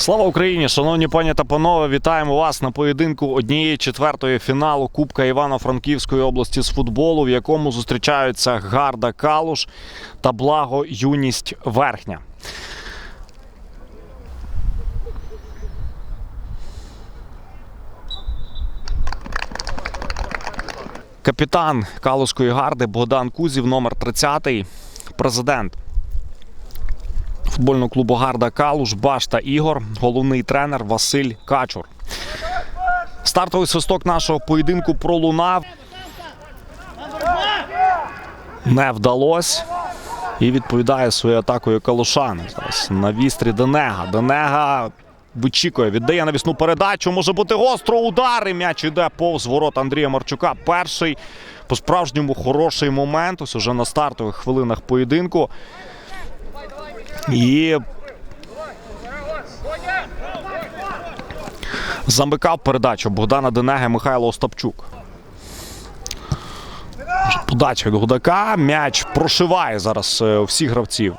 Слава Україні! Шановні пані та панове, вітаємо вас на поєдинку однієї четвертої фіналу Кубка Івано-Франківської області з футболу, в якому зустрічаються Гарда Калуш та Благо Юність Верхня. Капітан Калуської гарди Богдан Кузів, номер 30, президент футбольного клубу Гарда Калуш, Башта Ігор, головний тренер Василь Качур. Стартовий свисток нашого поєдинку пролунав. Не вдалося. І відповідає своєю атакою Калушан. Зараз на вістрі Денега. Денега вичікує, віддає навісну передачу. Може бути гостро удар. М'яч іде повз ворот Андрія Марчука. Перший по-справжньому хороший момент. Ось уже на стартових хвилинах поєдинку. І замикав передачу Богдана Денеги Михайло Остапчук. Подача від Гудака. М'яч прошиває зараз е, всіх гравців,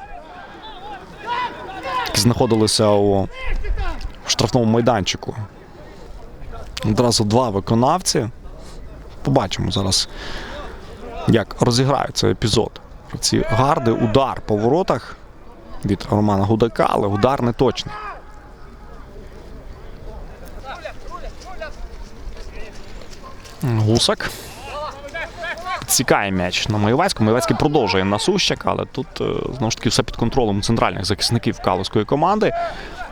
які знаходилися у штрафному майданчику. Одразу два виконавці. Побачимо зараз, як розіграють епізод. Ці гарди, удар по воротах від Романа Гудака, але удар не точний. Гусак. Цікає м'яч на Маєвецьку. Маєвецький продовжує на Сущак, але тут е, знову ж таки все під контролем центральних захисників Калуської команди.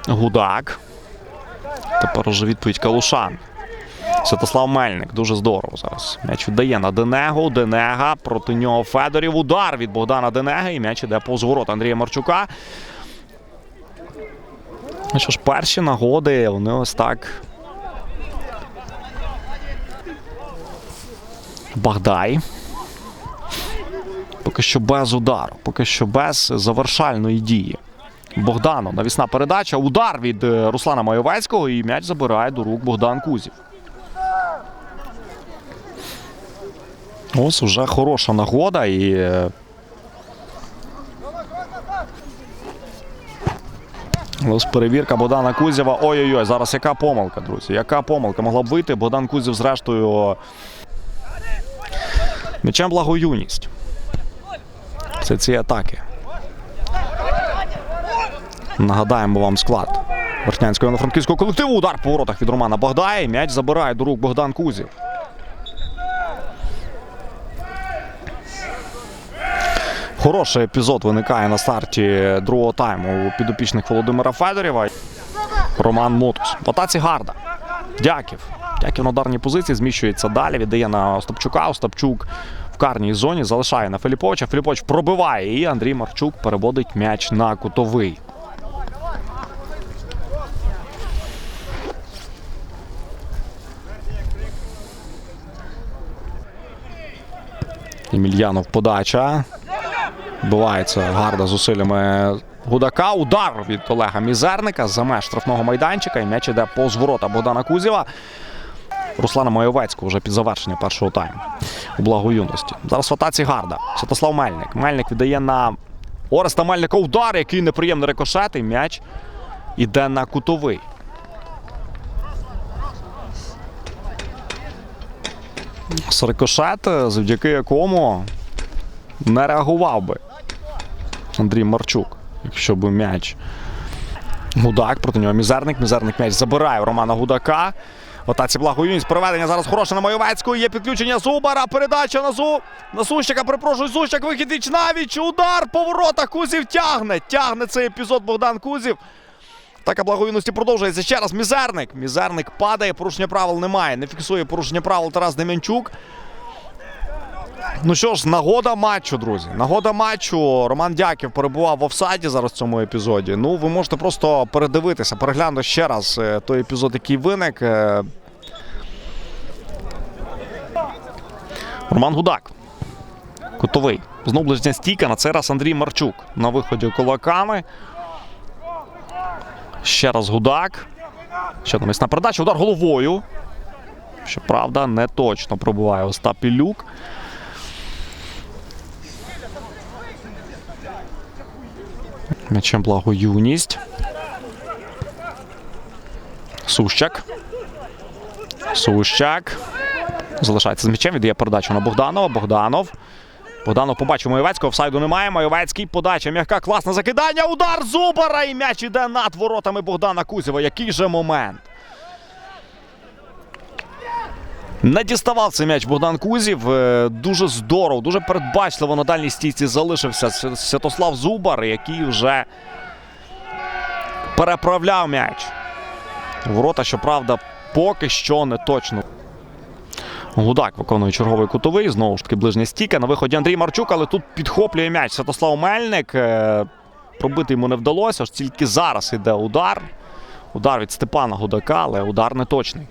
Гудак. Тепер уже відповідь Калушан. Святослав Мельник дуже здорово зараз. М'яч віддає на Денегу. Денега проти нього Федорів. Удар від Богдана Денеги. І м'яч іде повз ворот Андрія Марчука. Ну що ж, перші нагоди вони ось так. Багдай. Поки що без удару, поки що без завершальної дії. Богдану навісна передача. Удар від е, Руслана Майовецького і м'яч забирає до рук Богдан Кузів. Ось уже хороша нагода і. е, Ось перевірка Богдана Кузєва. Ой-ой-ой, зараз яка помилка, друзі? Яка помилка? Могла б вийти. Богдан Кузів, зрештою. М'ячем благоюність. Це ці атаки. Нагадаємо вам склад Верхнянського івано-франківського колективу. Удар по воротах від Романа Богдая. М'яч забирає до рук Богдан Кузів. Хороший епізод виникає на старті другого тайму у підопічних Володимира Федорєва. Роман Мотус. В атаці Гарда. Дяків. Дяків на ударній позиції зміщується далі. Віддає на Остапчука. Остапчук в карній зоні залишає на Філіповича. Філіпович пробиває. І Андрій Марчук переводить м'яч на кутовий. Емельянов подача. Бувається гарда зусиллями Гудака. Удар від Олега Мізерника за меж штрафного майданчика. І м'яч іде повз ворота Богдана Кузєва. Руслана Майовецького вже під завершення першого тайму у благо юності. Зараз в атаці гарда. Святослав Мельник. Мельник віддає на Ореста Мельника удар, який неприємний рикошет. І м'яч іде на кутовий. З завдяки якому не реагував би Андрій Марчук, якщо б м'яч. Гудак проти нього мізерник. Мізерник м'яч забирає у Романа Гудака. В атаці благоюність. Проведення зараз хороше на Майовецьку. Є підключення Зубара. Передача на Зу. На Сущика. Перепрошую, Сущик. Вихід віч навіч. Удар по воротах. Кузів тягне. Тягне цей епізод Богдан Кузів. Така благовійності продовжується. Ще раз Мізерник. Мізерник падає. Порушення правил немає. Не фіксує порушення правил Тарас Дем'янчук. Ну що ж, нагода матчу, друзі. Нагода матчу. Роман Дяків перебував в офсайді зараз в цьому епізоді. Ну, ви можете просто передивитися, переглянути ще раз е, той епізод, який виник. Е. Роман Гудак. Кутовий. Знову ближня стійка. На цей раз Андрій Марчук на виході кулаками. Ще раз Гудак. Ще там на передача. Удар головою. Щоправда, не точно пробиває Остап Ілюк. М'ячем благо юність. Сущак. Сущак. Залишається з м'ячем. Віддає передачу на Богданова. Богданов. Богданов побачив Майовецького. Офсайду немає. Майовецький. Подача. М'яка. Класне закидання. Удар Зубара. І м'яч іде над воротами Богдана Кузєва. Який же момент. Не діставав цей м'яч Богдан Кузів. Е, Дуже здорово, дуже передбачливо на дальній стійці залишився Святослав Зубар, який вже переправляв м'яч. Ворота, щоправда, поки що не точно. Гудак виконує черговий кутовий. Знову ж таки, ближня стійка. На виході Андрій Марчук, але тут підхоплює м'яч Святослав Мельник. Е, Пробити йому не вдалося. Аж тільки зараз іде удар. Удар від Степана Гудака, але удар не точний.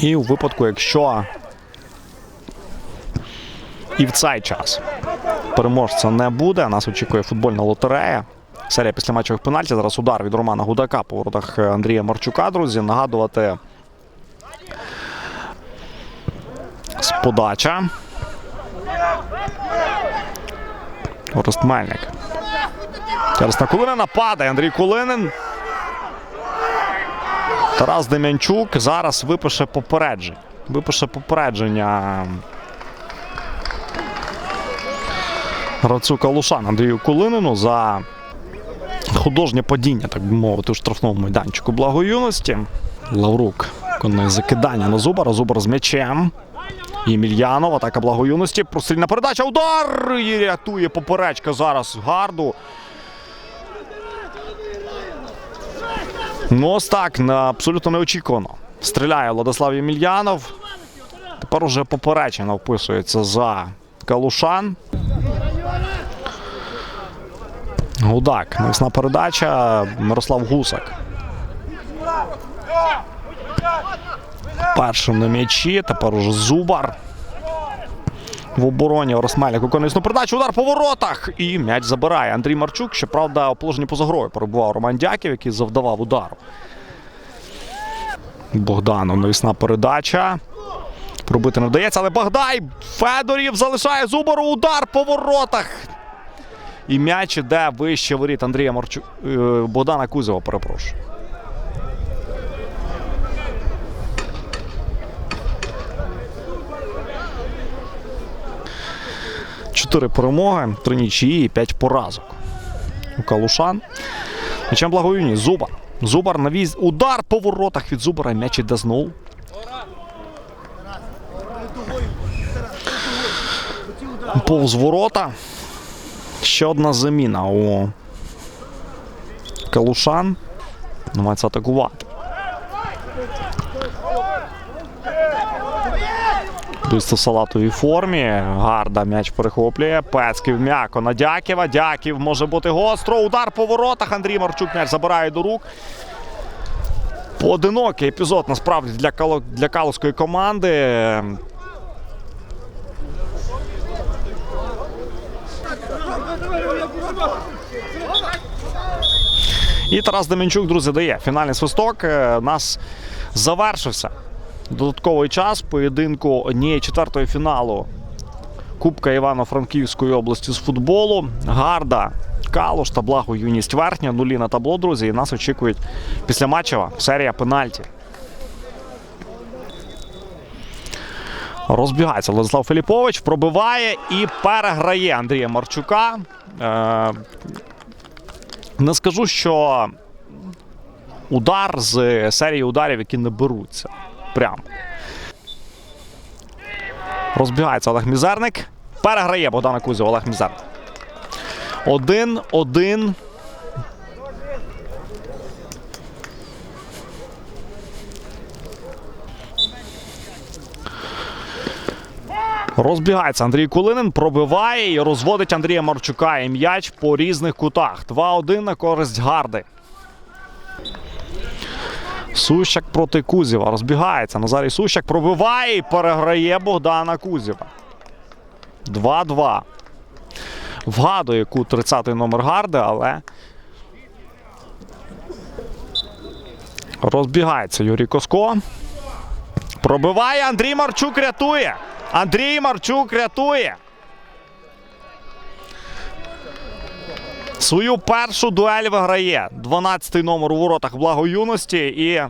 І у випадку, якщо і в цей час переможця не буде, нас очікує футбольна лотерея. Серія післяматчевих пенальті. Зараз удар від Романа Гудака по воротах Андрія Марчука, друзі. Нагадувати з подача. Орест Мельник. Зараз на Кулинина падає Андрій Кулинин. Тарас Дем'янчук зараз випише попередження. Випише попередження. Гравцю Калушан Андрію Кулинину за художнє падіння, так би мовити, у штрафному майданчику благоюності. Лаврук виконує закидання на Зубара. Зубар з м'ячем. Ємельянов, атака благоюності. Прострільна передача. Удар! І рятує поперечка зараз гарду. Ну, ось так, абсолютно неочікувано. Стріляє Владислав Ємельянов. Тепер уже поперечина вписується за Калушан. Гудак. Навісна передача. Мирослав Гусак. Першим на м'ячі. Тепер уже Зубар. В обороні Росмелік виконує передачу. Удар по воротах. І м'яч забирає. Андрій Марчук. Щоправда, у положенні поза грою перебував Роман Дяків, який завдавав удару. Богданов навісна передача. Пробити не вдається, але Богдай Федорів залишає Зубару удар по воротах. І м'яч іде вище воріт Андрія Марчук. е, Богдана Кузова, перепрошую. Чотири перемоги, три нічиї і п'ять поразок. У Калушан. М'ячем благоюні. Зубар. Зубар навіз. Удар по воротах від Зубара. М'яч іде знову. Повз ворота. Ще одна заміна у Калушан. Намагається атакувати. В салатовій формі. Гарда м'яч перехоплює. Пецьків м'яко на Дяківа. Дяків може бути гостро. Удар по воротах. Андрій Марчук м'яч забирає до рук. Поодинокий епізод насправді для, Кало... для калуської команди. І Тарас Деменчук, друзі, дає фінальний свисток. Е, нас завершився додатковий час поєдинку однієї четвертої фіналу Кубка Івано-Франківської області з футболу. Гарда, Калуш та благо юність верхня. Нулі на табло, друзі. І нас очікують після матчева серія пенальті. Розбігається Владислав Філіпович, пробиває і переграє Андрія Марчука. Е, не скажу, що удар з серії ударів, які не беруться. Прямо. Розбігається Олег Мізерник. Переграє Богдана Кузєва Олег Мізерник. Один-один. Розбігається Андрій Кулинин, пробиває і розводить Андрія Марчука і м'яч по різних кутах. 2-1 на користь Гарди. Сущак проти Кузєва. Розбігається. Назарій Сущак пробиває і переграє Богдана Кузєва. 2-2. Вгадує кут 30-й номер Гарди, але. Розбігається Юрій Коско. Пробиває Андрій Марчук рятує. Андрій Марчук рятує. Свою першу дуель виграє 12-й номер у воротах благоюності. І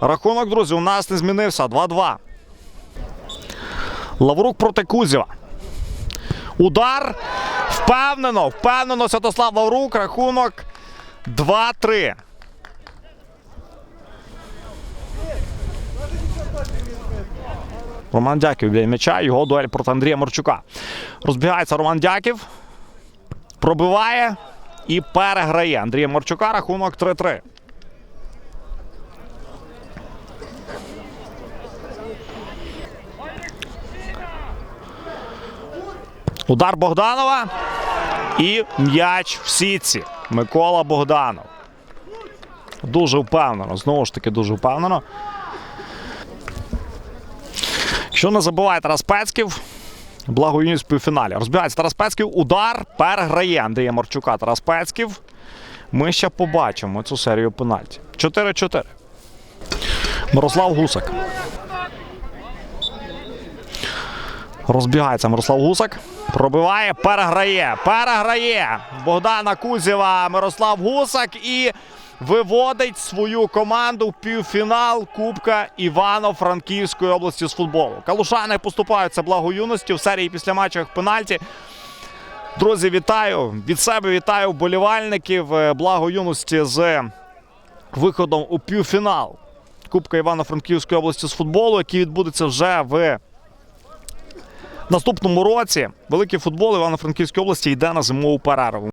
рахунок, друзі, у нас не змінився 2-2. Лаврук проти Кузєва. Удар. Впевнено, впевнено Святослав Лаврук. Рахунок 2-3. Роман Дяків біля м'яча. Його дуель проти Андрія Марчука. Розбігається Роман Дяків. Пробиває і переграє. Андрія Марчука рахунок 3-3. Удар Богданова. І м'яч в сітці. Микола Богданов. Дуже впевнено. Знову ж таки, дуже впевнено. Що не забуває Тарас Пецьків. Благоюність в півфіналі. Розбігається Тарас Пецьків. Удар переграє Андрія Марчука. Тарас Пецьків. Ми ще побачимо цю серію пенальті. 4-4. Мирослав Гусак. Розбігається Мирослав Гусак. Пробиває, переграє. Переграє. Богдана Кузєва, Мирослав Гусак і виводить свою команду в півфінал Кубка Івано-Франківської області з футболу. Калушани поступаються благоюності в серії після матчів пенальті. Друзі, вітаю! Від себе вітаю вболівальників е, благоюності з виходом у півфінал Кубка Івано-Франківської області з футболу, який відбудеться вже в наступному році. Великий футбол Івано-Франківської області йде на зимову перерву.